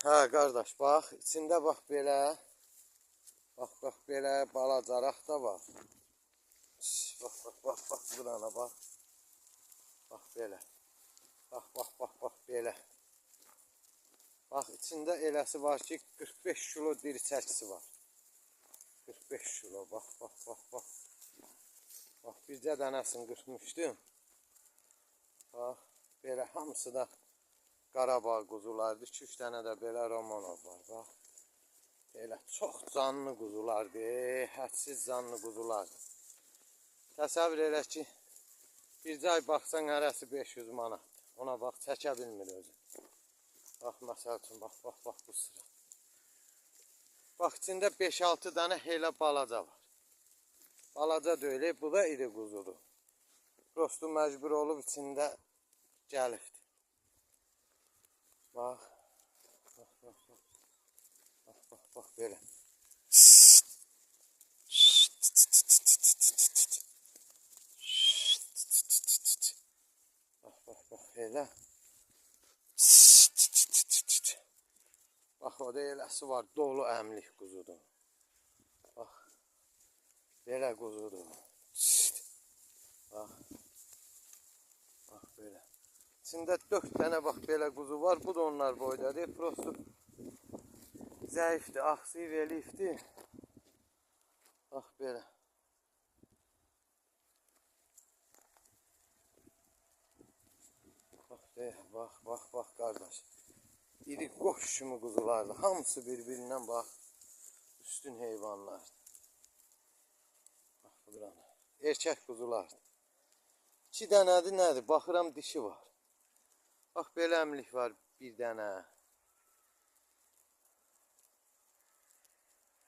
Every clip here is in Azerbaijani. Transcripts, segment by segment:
Hə, qardaş, bax, içində bax belə. Bax, bax belə balacaraq da var. Bax, bax, bax, bax, burana bax. Bax belə. Bax, bax, bax, bax belə. Bax, içində eləsi var ki, 45 kilo diri çəkisi var. 45 kilo, bax, bax, bax, bax. Bax, bircə dənəsini qırxmışdım. Bax, belə hamısı da Qarabağ quzulardır. 2-3 dənə də belə Romanov var, bax. Belə çox canlı quzulardır, hədsiz canlı quzulardır. Təsəvvür elə ki, bircə ay baxsan hərəsi 500 manatdır. Ona bax, çəkə bilmir özü. Bax, məsəl üçün, bax, bax, bax bu sıra. Bax, içində 5-6 dənə elə balaca var. Balaca deyil, bu da iri quzudur. Prosto məcbur olub içində gəlibdir. bak bak. Bak bak bak böyle. Bak bak bak hele. Bax, o da eləsi var, dolu əmlik quzudur. Bax, belə quzudur. İçində 4 dənə bax belə quzu var. Bu da onlar boydadır. Prosto zəifdir, axsıyıb eləyibdir. Bax belə. Bax belə, bax, bax, bax qardaş. İri qoş kimi quzulardır. Hamısı bir-birindən bax üstün heyvanlar. Bax buranı. Erkək quzulardır. 2 dənədir nədir? Baxıram dişi var. Bax belə əmlik var bir dənə.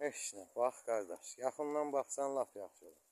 Heç nə, bax qardaş. Yaxından baxsan lap yaxşı olur.